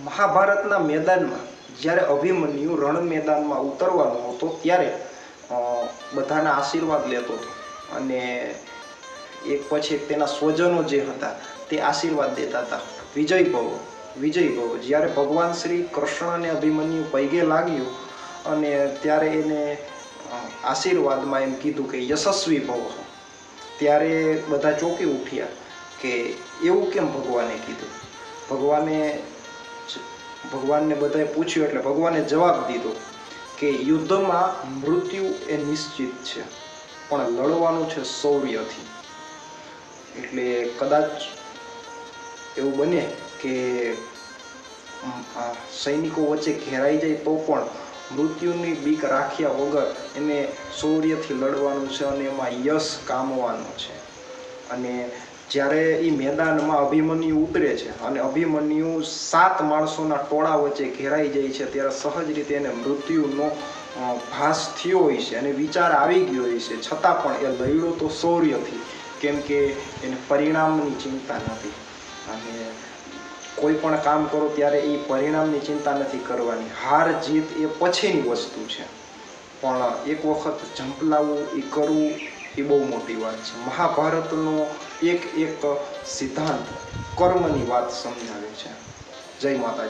મહાભારતના મેદાનમાં જ્યારે અભિમન્યુ રણ મેદાનમાં ઉતરવાનો હતો, ત્યારે બધાના આશીર્વાદ લેતો હતો. અને એક પછી તેના સ્વજનો જે હતા, તે આશીર્વાદ દેતા હતા. વિજય ભવો વિજય ભવો. જ્યારે ભગવાન શ્રી કૃષ્ણને અભિમન્યુ પૈગે લાગ્યું અને ત્યારે એને આશીર્વાદમાં એમ કીધું કે યશસ્વી ભવ. ત્યારે બધા ચોંકી ઉઠ્યા કે એવું કેમ ભગવાને કીધું? ભગવાને ભગવાનને બધાએ પૂછ્યું એટલે ભગવાને જવાબ દીધો કે યુદ્ધમાં મૃત્યુ એ નિશ્ચિત છે, પણ લડવાનું છે શૌર્યથી. એટલે કદાચ એવું બને કે સૈનિકો વચ્ચે ઘેરાઈ જાય તો પણ મૃત્યુની બીક રાખ્યા વગર એને શૌર્યથી લડવાનું છે અને એમાં યશ કામવાનું છે. અને જ્યારે એ મેદાનમાં અભિમન્યુ ઉતરે છે અને અભિમન્યુ સાત માણસોના ટોળા વચ્ચે ઘેરાઈ જાય છે, ત્યારે સહજ રીતે એને મૃત્યુનો ભાસ થયો હોય છે અને વિચાર આવી ગયો હોય છે. છતાં પણ એ લડ્યો તો શૌર્યથી, કેમ કે એને પરિણામની ચિંતા નથી. અને કોઈ પણ કામ કરો ત્યારે એ પરિણામની ચિંતા નથી કરવાની. હાર જીત એ પછીની વસ્તુ છે. પણ એક વખત ઝંપલાવવું એ કરવું એ બહુ મોટી વાત છે. મહાભારતનો એક એક સિદ્ધાંત કર્મની વાત સમજાવે છે. જય માતાજી.